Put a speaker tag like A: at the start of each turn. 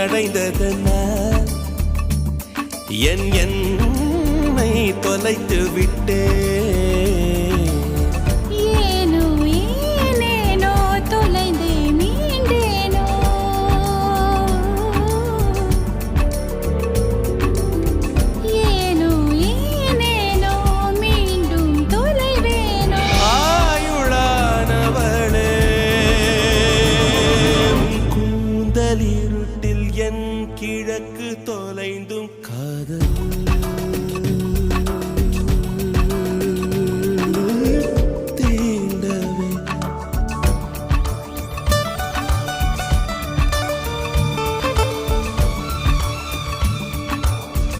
A: அடைந்ததனால் என் என்னை தொலைத்து விட்டேன். என் கிழக்கு தொலைந்தும் காதல்